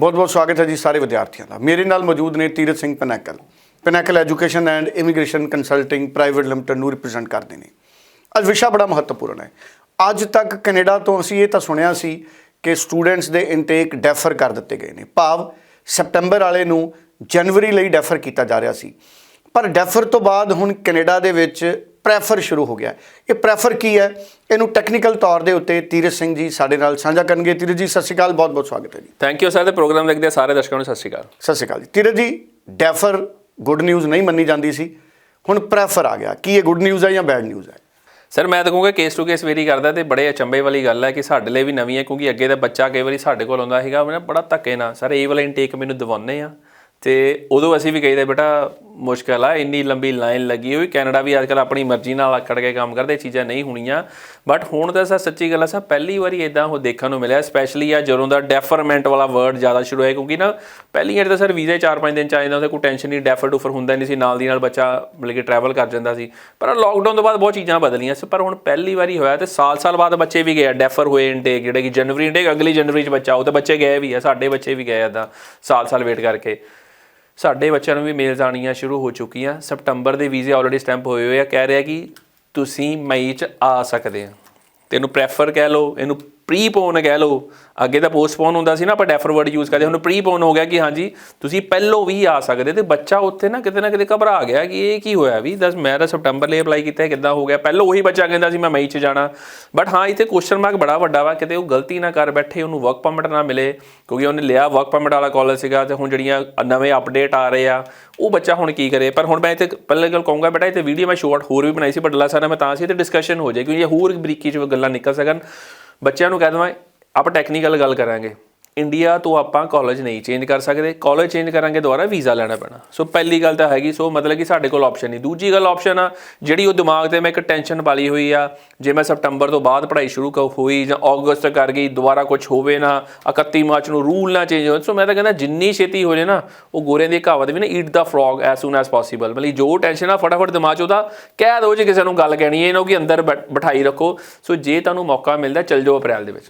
ਬਹੁਤ ਬਹੁਤ ਸਵਾਗਤ ਹੈ ਜੀ ਸਾਰੇ ਵਿਦਿਆਰਥੀਆਂ ਦਾ। ਮੇਰੇ ਨਾਲ ਮੌਜੂਦ ਨੇ Tirath Singh Pinnacle. Pinnacle Education and Immigration Consulting Private Limited ਨੂੰ ਰਿਪਰੈਜ਼ੈਂਟ ਕਰਦੇ ਨੇ। ਅੱਜ ਵਿਸ਼ਾ ਬੜਾ ਮਹੱਤਵਪੂਰਨ ਹੈ। ਅੱਜ ਤੱਕ ਕੈਨੇਡਾ ਤੋਂ ਅਸੀਂ ਇਹ ਤਾਂ ਸੁਣਿਆ ਸੀ ਕਿ ਸਟੂਡੈਂਟਸ ਦੇ ਇਨਟੇਕ ਡੈਫਰ ਕਰ ਦਿੱਤੇ ਗਏ ਨੇ। ਭਾਵ ਸੈਪਟੈਂਬਰ ਵਾਲੇ ਨੂੰ ਜਨਵਰੀ ਲਈ ਡੈਫਰ ਕੀਤਾ ਜਾ ਰਿਹਾ ਸੀ। ਪਰ ਡੈਫਰ ਤੋਂ ਬਾਅਦ ਹੁਣ ਕੈਨੇਡਾ ਦੇ ਵਿੱਚ ਪ੍ਰੈਫਰ ਸ਼ੁਰੂ ਹੋ ਗਿਆ ਇਹ ਪ੍ਰੈਫਰ ਕੀ ਹੈ? ਇਹਨੂੰ ਟੈਕਨੀਕਲ ਤੌਰ ਦੇ ਉੱਤੇ ਤੀਰਥ ਸਿੰਘ ਜੀ ਸਾਡੇ ਨਾਲ ਸਾਂਝਾ ਕਰਨਗੇ। ਤੀਰਥ ਜੀ ਸਤਿ ਸ਼੍ਰੀ ਅਕਾਲ। ਬਹੁਤ ਬਹੁਤ ਸਵਾਗਤ ਹੈ ਜੀ। ਥੈਂਕ ਯੂ ਸਰ ਤੇ ਪ੍ਰੋਗਰਾਮ ਦੇਖਦੇ ਸਾਰੇ ਦਰਸ਼ਕਾਂ ਨੂੰ ਸਤਿ ਸ਼੍ਰੀ ਅਕਾਲ। ਸਤਿ ਸ਼੍ਰੀ ਅਕਾਲ ਜੀ। ਤੀਰਥ ਜੀ ਡੈਫਰ ਗੁੱਡ ਨਿਊਜ਼ ਨਹੀਂ ਮੰਨੀ ਜਾਂਦੀ ਸੀ। ਹੁਣ ਪ੍ਰੈਫਰ ਆ ਗਿਆ। ਕੀ ਇਹ ਗੁੱਡ ਨਿਊਜ਼ ਹੈ ਜਾਂ ਬੈਡ ਨਿਊਜ਼ ਹੈ? ਸਰ ਮੈਂ ਤਾਂ ਕਹੂੰਗਾ ਕੇਸ ਟੂ ਕੇਸ ਵੇਰੀ ਕਰਦਾ ਤੇ ਬੜੇ ਅਚੰਬੇ ਵਾਲੀ ਗੱਲ ਹੈ ਕਿ ਸਾਡੇ ਲਈ ਵੀ ਨਵੀਂ ਹੈ ਕਿਉਂਕਿ ਅੱਗੇ ਦਾ ਬੱਚਾ ਕਈ ਵਾਰੀ ਸਾਡੇ ਕੋਲ ਆਉਂਦਾ ਸੀਗਾ ਉਹਨੇ ਬੜਾ ਧੱਕੇ ਨਾਲ ਸਰ ਇਹ ਵਾਲਾ ਇਨਟੇਕ ਮੈਨੂੰ ਦਿਵਾਉਂਦੇ ਆ। ਤੇ ਉਦੋਂ ਅਸੀਂ ਵੀ ਕਹੀਦਾ ਬੇਟਾ ਮੁਸ਼ਕਲ ਆ, ਇੰਨੀ ਲੰਬੀ ਲਾਈਨ ਲੱਗੀ ਹੋਈ। ਕੈਨੇਡਾ ਵੀ ਅੱਜਕੱਲ ਆਪਣੀ ਮਰਜ਼ੀ ਨਾਲ ਆਕੜ ਕੇ ਕੰਮ ਕਰਦੇ, ਇਹ ਚੀਜ਼ਾਂ ਨਹੀਂ ਹੋਣੀਆਂ। ਬਟ ਹੁਣ ਤਾਂ ਸਰ ਸੱਚੀ ਗੱਲ ਆ, ਸਰ ਪਹਿਲੀ ਵਾਰੀ ਇਦਾਂ ਉਹ ਦੇਖਣ ਨੂੰ ਮਿਲਿਆ ਸਪੈਸ਼ਲੀ ਆ ਜਦੋਂ ਦਾ ਡੈਫਰਮੈਂਟ ਵਾਲਾ ਵਰਡ ਜ਼ਿਆਦਾ ਸ਼ੁਰੂ ਹੋਇਆ, ਕਿਉਂਕਿ ਨਾ ਪਹਿਲੀ ਵਾਰ ਤਾਂ ਸਰ ਵੀਜ਼ੇ 4-5 ਦਿਨ ਚ ਆ ਜਾਂਦਾ ਉਹਦੇ ਕੋਈ ਟੈਨਸ਼ਨ ਨਹੀਂ ਡੈਫਰ ਡੂਫਰ ਹੁੰਦਾ ਨਹੀਂ ਸੀ, ਨਾਲ ਦੀ ਨਾਲ ਬੱਚਾ ਮਤਲਬ ਕਿ ਟਰੈਵਲ ਕਰ ਜਾਂਦਾ ਸੀ। ਪਰ ਲੋਕਡਾਊਨ ਤੋਂ ਬਾਅਦ ਬਹੁਤ ਚੀਜ਼ਾਂ ਬਦਲੀਆਂ ਸੀ ਪਰ ਹੁਣ ਪਹਿਲੀ ਵਾਰੀ ਹੋਇਆ ਤੇ ਸਾਲ-ਸਾਲ ਬਾਅਦ ਬੱਚੇ ਵੀ ਗਏ ਡੈਫਰ ਹੋਏ ਇਨਟੇਕ ਜਿਹੜੇ ਕਿ ਜਨਵਰੀ ਇਨਟੇਕ ਅਗਲੀ ਜਨਵਰੀ ਚ ਬੱਚਾ, ਉਹ ਤਾਂ ਬੱਚੇ ਗਏ ਵੀ ਆ, ਸਾਡੇ ਬੱਚੇ ਵੀ ਗਏ ਏਦਾਂ, ਸਾਲ-ਸਾਲ ਵੇਟ ਕਰਕੇ। ਸਾਡੇ ਬੱਚਿਆਂ ਨੂੰ ਵੀ ਮੇਲਸ ਆਉਣੀਆਂ ਸ਼ੁਰੂ ਹੋ ਚੁੱਕੀਆਂ। ਸਪਟੰਬਰ ਦੇ ਵੀਜ਼ੇ ਆਲਰੇਡੀ ਸਟੈਂਪ ਹੋਏ ਹੋਏ ਆ। ਕਹਿ ਰਿਹਾ ਕਿ ਤੁਸੀਂ ਮਈ ਚ ਆ ਸਕਦੇ ਆ। ਤੇ ਇਹਨੂੰ ਪ੍ਰੈਫਰ ਕਹਿ ਲਓ, ਇਹਨੂੰ ਪ੍ਰੀਪੋਨ ਕਹਿ ਲਓ, ਅੱਗੇ ਤਾਂ ਪੋਸਟਪੋਨ ਹੁੰਦਾ ਸੀ ਨਾ, ਆਪਾਂ ਡੈਫਰ ਵਰਡ ਯੂਜ਼ ਕਰਦੇ, ਹੁਣ ਪ੍ਰੀਪੋਨ ਹੋ ਗਿਆ ਕਿ ਹਾਂਜੀ, ਤੁਸੀਂ ਪਹਿਲੋਂ ਵੀ ਆ ਸਕਦੇ ਤੇ ਬੱਚਾ ਉੱਥੇ ਨਾ ਕਿਤੇ ਨਾ ਕਿਤੇ ਘਬਰਾ ਗਿਆ ਕਿ ਇਹ ਕੀ ਹੋਇਆ ਵੀ, ਦੱਸ ਮੈਂ ਤਾਂ ਸਪਟੰਬਰ ਲਈ ਅਪਲਾਈ ਕੀਤਾ ਕਿੱਦਾਂ ਹੋ ਗਿਆ, ਪਹਿਲੋਂ ਉਹੀ ਬੱਚਾ ਕਹਿੰਦਾ ਸੀ ਮੈਂ ਮਈ 'ਚ ਜਾਣਾ। ਬਟ ਹਾਂ, ਇੱਥੇ ਕੁਐਸਚਨ ਮਾਰਕ ਬੜਾ ਵੱਡਾ ਵਾ, ਕਿਤੇ ਉਹ ਗਲਤੀ ਨਾ ਕਰ ਬੈਠੇ, ਉਹਨੂੰ ਵਰਕ ਪਰਮਿਟ ਨਾ ਮਿਲੇ, ਕਿਉਂਕਿ ਉਹਨੇ ਲਿਆ ਵਰਕ ਪਰਮਿਟ ਵਾਲਾ ਕਾਲਜ ਸੀਗਾ ਤੇ ਹੁਣ ਜਿਹੜੀਆਂ ਨਵੇਂ ਅਪਡੇਟ ਆ ਰਹੇ ਆ, ਉਹ ਬੱਚਾ ਹੁਣ ਕੀ ਕਰੇ? ਪਰ ਹੁਣ ਮੈਂ ਇੱਥੇ ਪਹਿਲੇ ਗੱਲ ਕਹੂੰਗਾ, ਬੇਟਾ ਇੱਥੇ ਵੀਡੀਓ ਮੈਂ ਸ਼ਾਰਟ ਹੋਰ ਵੀ ਬਣਾਈ ਸੀ ਪਰ ਡੱਲਾ ਸਾਰਾ ਮੈਂ ਤਾਂ ਸੀ ਤੇ ਡਿਸਕਸ਼ਨ ਹੋ ਜਾਏ, ਕਿਉਂਕਿ ਇਹ ਹੋਰ ਬਰੀਕੀ ਚ ਗੱਲਾਂ ਨਿਕਲ ਸਕਣ। ਬੱਚਿਆਂ ਨੂੰ ਕਹਿ ਦਵਾਂ ਆਪਾਂ ਟੈਕਨੀਕਲ ਗੱਲ ਕਰਾਂਗੇ। ਇੰਡੀਆ ਤੋਂ ਆਪਾਂ ਕਾਲਜ ਨਹੀਂ ਚੇਂਜ ਕਰ ਸਕਦੇ। ਕਾਲਜ ਚੇਂਜ ਕਰਾਂਗੇ, ਦੁਬਾਰਾ ਵੀਜ਼ਾ ਲੈਣਾ ਪੈਣਾ। ਸੋ ਪਹਿਲੀ ਗੱਲ ਤਾਂ ਹੈਗੀ ਸੋ ਮਤਲਬ ਕਿ ਸਾਡੇ ਕੋਲ ਆਪਸ਼ਨ ਨਹੀਂ। ਦੂਜੀ ਗੱਲ ਆਪਸ਼ਨ ਆ, ਜਿਹੜੀ ਉਹ ਦਿਮਾਗ ਤੇ ਮੈਂ ਇੱਕ ਟੈਨਸ਼ਨ ਪਾਲੀ ਹੋਈ ਆ, ਜੇ ਮੈਂ ਸਪਟੰਬਰ ਤੋਂ ਬਾਅਦ ਪੜ੍ਹਾਈ ਸ਼ੁਰੂ ਕ- ਹੋਈ ਜਾਂ ਅਗਸਤ ਕਰ ਗਈ, ਦੁਬਾਰਾ ਕੁਝ ਹੋਵੇ ਨਾ 31 ਮਾਰਚ ਨੂੰ ਰੂਲ ਨਾ ਚੇਂਜ ਹੋਵੇ। ਸੋ ਮੈਂ ਤਾਂ ਕਹਿੰਦਾ, ਜਿੰਨੀ ਛੇਤੀ ਹੋ ਜੇ ਨਾ, ਉਹ ਗੋਰਿਆਂ ਦੀ ਕਹਾਵਤ ਵੀ ਨਾ eat the frog as soon as possible ਮਤਲਬ ਜੋ ਟੈਨਸ਼ਨ ਆ, ਫਟਾਫਟ ਦਿਮਾਗ 'ਚ ਉਹਦਾ ਕਹਿ ਦਿਓ ਜੇ ਕਿਸੇ ਨੂੰ, ਗੱਲ ਕਹਿਣੀ ਹੈ, ਇਹਨੂੰ ਕਿ ਅੰਦਰ ਬੈ- ਬਿਠਾਈ ਰੱਖੋ। ਸੋ ਜੇ ਤੁਹਾਨੂੰ ਮੌਕਾ ਮਿਲਦਾ, ਚੱਲ ਜਾਓ ਅਪ੍ਰੈਲ ਦੇ ਵਿੱਚ।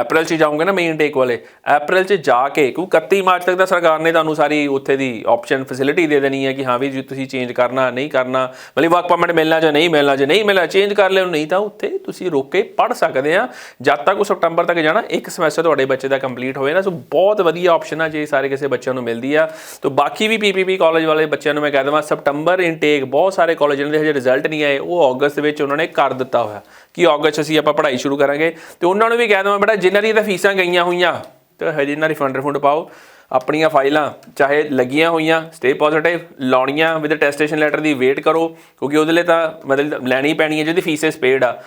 ਅਪ੍ਰੈਲ 'ਚ ਜਾਉਂਗੇ ਨਾ ਮੇਨ ਟੇਕ ਵਾਲੇ। ਅਪ੍ਰੈਲ 'ਚ ਜਾ ਕੇ, ਕਿਉਂ 31 ਮਾਰਚ ਤੱਕ ਤਾਂ ਸਰਕਾਰ ਨੇ ਤੁਹਾਨੂੰ ਸਾਰੀ ਉੱਥੇ ਦੀ ਆਪਸ਼ਨ ਫੈਸਿਲਿਟੀ ਦੇ ਦੇਣੀ ਹੈ ਕਿ ਹਾਂ ਵੀ ਜੀ ਤੁਸੀਂ ਚੇਂਜ ਕਰਨਾ, ਨਹੀਂ ਕਰਨਾ। ਮਤਲਬ ਵਰਕ ਪਰਮਿਟ ਮਿਲਣਾ ਜਾਂ ਨਹੀਂ ਮਿਲਣਾ, ਜੇ ਨਹੀਂ ਮਿਲਣਾ ਚੇਂਜ ਕਰ ਲਿਓ, ਨਹੀਂ ਤਾਂ ਉੱਥੇ ਤੁਸੀਂ ਰੁਕ ਕੇ ਪੜ ਸਕਦੇ ਆ ਜਦ ਤੱਕ ਉਹ ਸਪਟੰਬਰ ਤੱਕ ਜਾਣਾ, ਇੱਕ ਸਮੈਸਟਰ ਤੁਹਾਡੇ ਬੱਚੇ ਦਾ ਕੰਪਲੀਟ ਹੋਵੇ ਨਾ। ਸੋ ਬਹੁਤ ਵਧੀਆ ਆਪਸ਼ਨ ਆ ਜੇ ਸਾਰੇ ਕਿਸੇ ਬੱਚਿਆਂ ਨੂੰ ਮਿਲਦੀ ਆ। ਤੋਂ ਬਾਕੀ ਵੀ ਪੀਪੀਪੀ ਕਾਲਜ ਵਾਲੇ ਬੱਚਿਆਂ ਨੂੰ ਮੈਂ ਕਹਿ ਦਵਾਂ ਸਪਟੰਬਰ ਇਨਟੇਕ ਬਹੁਤ ਸਾਰੇ ਕਾਲਜਾਂ ਦੇ ਹਜੇ ਰਿਜ਼ਲਟ ਨਹੀਂ ਆਏ। ਉਹ ਅਗਸਤ ਵਿੱਚ ਉਹਨਾਂ ਨੇ ਕਰ ਦਿੱਤਾ ਹੋਇਆ। ਕਿ ਅਗਸਤ 'ਚ ਅਸੀਂ ਆਪਾਂ ਪੜ੍ਹਾਈ ਸ਼ੁਰੂ ਕਰਾਂਗੇ। ਤੇ ਉਹਨਾਂ ਨੂੰ ਵੀ ਕਹਿ ਦਵਾਂ ਬੇਟਾ ਜਿਨ੍ਹਾਂ ਦੀ ਤਾਂ ਫੀਸਾਂ ਗਈਆਂ ਹੋਈਆਂ, ਤੇ ਹਜੇ ਇਹਨਾਂ ਰਿਫੰਡ ਰਿਫੰਡ ਪਾਓ। ਆਪਣੀਆਂ ਫਾਈਲਾਂ, ਚਾਹੇ ਲੱਗੀਆਂ ਹੋਈਆਂ ਸਟੇ ਪੋਜ਼ਿਟਿਵ ਲਾਉਣੀਆਂ ਵਿਦ ਟੈਸਟੇਸ਼ਨ ਲੈਟਰ ਦੀ ਵੇਟ ਕਰੋ, ਕਿਉਂਕਿ ਉਹਦੇ ਲਈ ਤਾਂ ਮਤਲਬ ਲੈਣੀ ਪੈਣੀ ਹੈ, ਜਿਹਦੀ ਫੀਸ ਪੇਡ ਆ।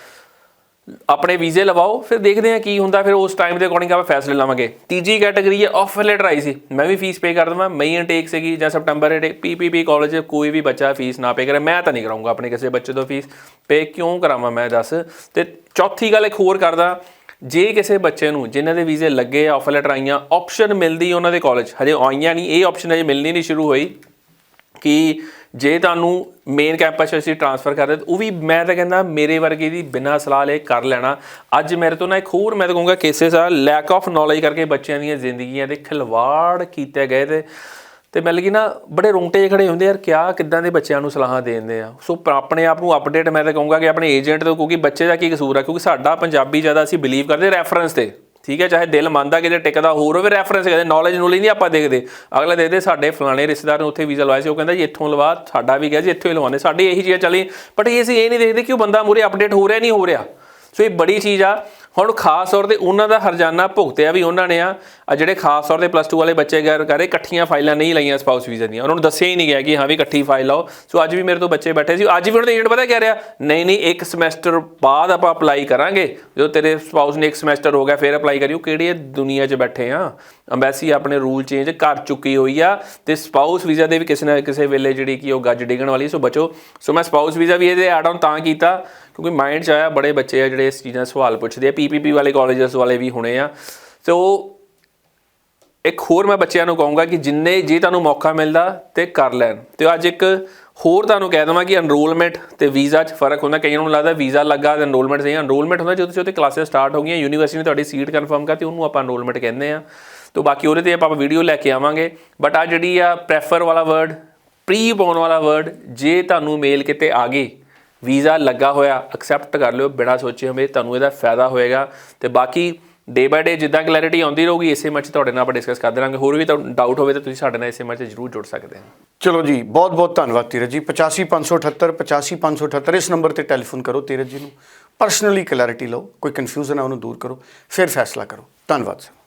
ਆਪਣੇ ਵੀਜ਼ੇ ਲਵਾਓ, ਫਿਰ ਦੇਖਦੇ ਹਾਂ ਕੀ ਹੁੰਦਾ, ਫਿਰ ਉਸ ਟਾਈਮ ਦੇ ਅਕੋਰਡਿੰਗ ਆਪਾਂ ਫੈਸਲੇ ਲਵਾਂਗੇ। ਤੀਜੀ ਕੈਟਾਗਰੀ ਹੈ ਆਫਰ ਲੈਟਰ ਆਈ ਸੀ। ਮੈਂ ਵੀ ਫੀਸ ਪੇ ਕਰ ਦਵਾਂ ਮਈ ਇਨਟੇਕ ਸੀਗੀ ਜਾਂ ਸਪਟੰਬਰ ਇਨਟੇਕ ਪੀਪੀਪੀ ਕਾਲਜ ਕੋਈ ਵੀ ਬੱਚਾ ਫੀਸ ਨਾ ਪੇ ਕਰੇ, ਮੈਂ ਤਾਂ ਨਹੀਂ ਕਰਾਉਂਗਾ ਆਪਣੇ ਕਿਸੇ ਬੱਚੇ ਤੋਂ ਫੀਸ ਪੇ ਕਿਉਂ ਕਰਾਵਾਂ ਮੈਂ, ਦੱਸ। ਤੇ ਚੌਥੀ ਗੱਲ ਇੱਕ ਹੋਰ ਕਰਦਾ ਜੇ ਕਿਸੇ ਬੱਚੇ ਨੂੰ ਜਿਨ੍ਹਾਂ ਦੇ ਵੀਜ਼ੇ ਲੱਗੇ ਆਫਰ ਲੈਟਰ ਆਈਆਂ ਆਪਸ਼ਨ ਮਿਲਦੀ ਉਹਨਾਂ ਦੇ ਕਾਲਜ ਹਜੇ ਆਈਆਂ ਨਹੀਂ, ਇਹ ਆਪਸ਼ਨ ਹਜੇ ਮਿਲਣੀ ਨਹੀਂ ਸ਼ੁਰੂ ਹੋਈ ਕਿ ਜੇ ਤੁਹਾਨੂੰ ਮੇਨ ਕੈਂਪਸ 'ਚ ਅਸੀਂ ਟ੍ਰਾਂਸਫਰ ਕਰਦੇ ਤਾਂ ਉਹ ਵੀ ਮੈਂ ਤਾਂ ਕਹਿੰਦਾ ਮੇਰੇ ਵਰਗੇ ਦੀ ਬਿਨਾਂ ਸਲਾਹ ਲਏ ਕਰ ਲੈਣਾ। ਅੱਜ ਮੇਰੇ ਤੋਂ ਨਾ ਇੱਕ ਹੋਰ ਮੈਂ ਤਾਂ ਕਹੂੰਗਾ ਕੇਸਸ ਆ ਲੈਕ ਆਫ ਨੌਲੇਜ ਕਰਕੇ ਬੱਚਿਆਂ ਦੀਆਂ ਜ਼ਿੰਦਗੀਆਂ ਦੇ ਖਿਲਵਾੜ ਕੀਤੇ ਗਏ ਤੇ ਤੇ ਮਿਲ ਗਈ ਨਾ ਬੜੇ ਰੋਂਗਟੇ ਜਿਹੇ ਖੜੇ ਹੁੰਦੇ ਯਾਰ ਕਿਆ ਕਿੱਦਾਂ ਦੇ ਬੱਚਿਆਂ ਨੂੰ ਸਲਾਹਾਂ ਦੇਂਦੇ ਆ। ਸੋ ਆਪਣੇ ਆਪ ਨੂੰ ਅਪਡੇਟ ਮੈਂ ਤਾਂ ਕਹੂੰਗਾ ਕਿ ਆਪਣੇ ਏਜੰਟ ਤੋਂ, ਕਿਉਂਕਿ ਬੱਚੇ ਦਾ ਕੀ ਕਸੂਰ ਆ, ਕਿਉਂਕਿ ਸਾਡਾ ਪੰਜਾਬੀ ਜ਼ਿਆਦਾ ਅਸੀਂ ਬਿਲੀਵ ਕਰਦੇ ਰੈਫਰੈਂਸ ਤੇ। ਠੀਕ ਹੈ, ਚਾਹੇ ਦਿਲ ਮੰਨਦਾ ਕਿਤੇ ਟਿਕਦਾ ਹੋਰ ਹੋਵੇ ਰੈਫਰੈਂਸ ਕਹਿੰਦੇ ਨੌਲੇਜ ਨੂੰ ਨਹੀਂ ਆਪਾਂ ਦੇਖਦੇ। ਅਗਲਾ ਦੇਖਦੇ ਸਾਡੇ ਫਲਾਣੇ ਰਿਸ਼ਤੇਦਾਰ ਨੇ ਉੱਥੇ ਵੀਜ਼ਾ ਲਵਾਇਆ ਸੀ, ਉਹ ਕਹਿੰਦਾ ਜੀ ਇੱਥੋਂ ਲਵਾ, ਸਾਡਾ ਵੀ ਗਿਆ ਜੀ, ਇੱਥੋਂ ਹੀ ਲਵਾਉਂਦੇ। ਸਾਡੀ ਇਹੀ ਚੀਜ਼ ਚੱਲੀ ਬਟ ਇਹ ਅਸੀਂ ਇਹ ਨਹੀਂ ਦੇਖਦੇ ਕਿ ਉਹ ਬੰਦਾ ਮੂਰੇ ਅਪਡੇਟ ਹੋ ਰਿਹਾ ਨਹੀਂ ਹੋ ਰਿਹਾ। ਸੋ ਇਹ ਬੜੀ ਚੀਜ਼ ਆ। ਹੁਣ ਖਾਸ ਤੌਰ ਤੇ ਉਹਨਾਂ ਦਾ ਹਰਜਾਨਾ ਭੁਗਤਿਆ ਵੀ ਉਹਨਾਂ ਨੇ ਆ। ਜਿਹੜੇ ਖਾਸ ਤੌਰ ਤੇ ਪਲੱਸ 2 ਵਾਲੇ ਬੱਚੇ ਗੈਰ ਕਰੇ ਇਕੱਠੀਆਂ ਫਾਈਲਾਂ ਨਹੀਂ ਲਈਆਂ ਸਪਾਊਸ ਵੀਜ਼ਾ ਦੀਆਂ। ਉਹਨਾਂ ਨੂੰ ਦੱਸਿਆ ਹੀ ਨਹੀਂ ਗਿਆ ਕਿ ਹਾਂ ਵੀ ਇਕੱਠੀ ਫਾਈਲ ਲਾਓ। ਸੋ ਅੱਜ ਵੀ ਮੇਰੇ ਤੋਂ ਬੱਚੇ ਬੈਠੇ ਸੀ। ਅੱਜ ਵੀ ਉਹਨਾਂ ਦਾ ਏਜੰਟ ਪਤਾ ਕਹਿ ਰਿਹਾ? ਨਹੀਂ ਨਹੀਂ, ਇੱਕ ਸਮੈਸਟਰ ਬਾਅਦ ਆਪਾਂ ਅਪਲਾਈ ਕਰਾਂਗੇ। ਜਦੋਂ ਤੇਰੇ ਸਪਾਊਸ ਨੇ ਇੱਕ ਸਮੈਸਟਰ ਹੋ ਗਿਆ, ਫਿਰ ਅਪਲਾਈ ਕਰਿਓ। ਕਿਹੜੀ ਦੁਨੀਆ 'ਚ ਬੈਠੇ ਆ? ਅੰਬੈਸੀ ਆਪਣੇ ਰੂਲ ਚੇਂਜ ਕਰ ਚੁੱਕੀ ਹੋਈ ਆ ਤੇ ਸਪਾਊਸ ਵੀਜ਼ਾ ਦੇ ਵੀ ਕਿਸੇ ਨਾ ਕਿਸੇ ਵੇਲੇ ਜਿਹੜੀ ਕਿ ਉਹ ਗੱਜ ਡਿੱਗਣ ਵਾਲੀ ਸੋ ਬਚੋ। ਸੋ ਮੈਂ ਸਪਾਊਸ ਵੀਜ਼ਾ ਵੀ ਇਹਦੇ ਐਡ ਆਨ ਤਾਂ ਕੀਤਾ। ਕਿਉਂਕਿ ਮਾਈਂਡ 'ਚ ਆਇਆ ਬੜੇ ਬੱਚੇ ਆ ਜਿਹੜੇ ਇਸ ਚੀਜ਼ਾਂ ਸਵਾਲ ਪੁੱਛਦੇ ਆ। ਪੀਪੀਪੀ ਵਾਲੇ ਕਾਲਜਸ ਵਾਲੇ ਵੀ ਹੋਣੇ ਆ। ਸੋ ਇੱਕ ਹੋਰ ਮੈਂ ਬੱਚਿਆਂ ਨੂੰ ਕਹੂੰਗਾ ਕਿ ਜਿੰਨੇ ਜੇ ਤੁਹਾਨੂੰ ਮੌਕਾ ਮਿਲਦਾ ਤੇ ਕਰ ਲੈਣ। ਤੇ ਅੱਜ ਇੱਕ ਹੋਰ ਤੁਹਾਨੂੰ ਕਹਿ ਦਵਾਂ ਕਿ ਐਨਰੋਲਮੈਂਟ ਤੇ ਵੀਜ਼ਾ 'ਚ ਫ਼ਰਕ ਹੁੰਦਾ। ਕਈਆਂ ਨੂੰ ਲੱਗਦਾ ਵੀਜ਼ਾ ਲੱਗਾ ਤੇ ਐਨਰੋਲਮੈਂਟ ਸਹੀ ਐਨਰੋਲਮੈਂਟ ਹੁੰਦਾ ਜਦੋਂ ਤੁਸੀਂ ਉੱਥੇ ਕਲਾਸਿਸ ਸਟਾਰਟ ਹੋ ਗਈਆਂ ਯੂਨੀਵਰਸਿਟੀ ਨੇ ਤੁਹਾਡੀ ਸੀਟ ਕਨਫਰਮ ਕਰਤੀ, ਉਹਨੂੰ ਆਪਾਂ ਐਨਰੋਲਮੈਂਟ ਕਹਿੰਦੇ ਆ। ਤੋਂ ਬਾਕੀ ਉਹਦੇ ਤੇ ਆਪਾਂ ਵੀਡੀਓ ਲੈ ਕੇ ਆਵਾਂਗੇ। ਬਟ ਆ ਜਿਹੜੀ ਆ ਪ੍ਰੈਫਰ ਵਾਲਾ ਵਰਡ ਪ੍ਰੀ ਪਾਉਣ ਵਾਲਾ ਵਰਡ ਜੇ ਤੁਹਾਨੂੰ ਮੇਲ ਕਿਤੇ ਆ ਗਈ ਵੀਜ਼ਾ ਲੱਗਾ ਹੋਇਆ ਐਕਸੈਪਟ ਕਰ ਲਿਓ ਬਿਨਾਂ ਸੋਚੇ ਹਮੇ ਤੁਹਾਨੂੰ ਇਹਦਾ ਫਾਇਦਾ ਹੋਏਗਾ। ਤੇ ਬਾਕੀ ਡੇ ਬਾਏ ਡੇ ਜਿੱਦਾਂ ਕਲੈਰਿਟੀ ਆਉਂਦੀ ਰਹੂਗੀ, ਇਸੇ ਮੱਚ ਤੁਹਾਡੇ ਨਾਲ ਆਪਾਂ ਡਿਸਕਸ ਕਰਦੇ ਰਾਂਗੇ ਹੋਰ ਵੀ ਤੁਹਾਨੂੰ ਡਾਊਟ ਹੋਵੇ ਤਾਂ ਤੁਸੀਂ ਸਾਡੇ ਨਾਲ ਇਸੇ ਮੱਚ ਜਰੂਰ ਜੁੜ ਸਕਦੇ ਹੋ। ਚਲੋ ਜੀ, ਬਹੁਤ ਬਹੁਤ ਧੰਨਵਾਦ ਤੀਰਜ ਜੀ। 85578 85578 ਇਸ ਨੰਬਰ ਤੇ ਟੈਲੀਫੋਨ ਕਰੋ ਤੀਰਜ ਜੀ ਨੂੰ। ਪਰਸਨਲੀ ਕਲੈਰਿਟੀ ਲਓ, ਕੋਈ ਕਨਫਿਊਜ਼ਨ ਹੈ ਉਹਨੂੰ ਦੂਰ ਕਰੋ। ਫਿਰ ਫੈਸਲਾ ਕਰੋ। ਧੰਨਵਾਦ ਸਰ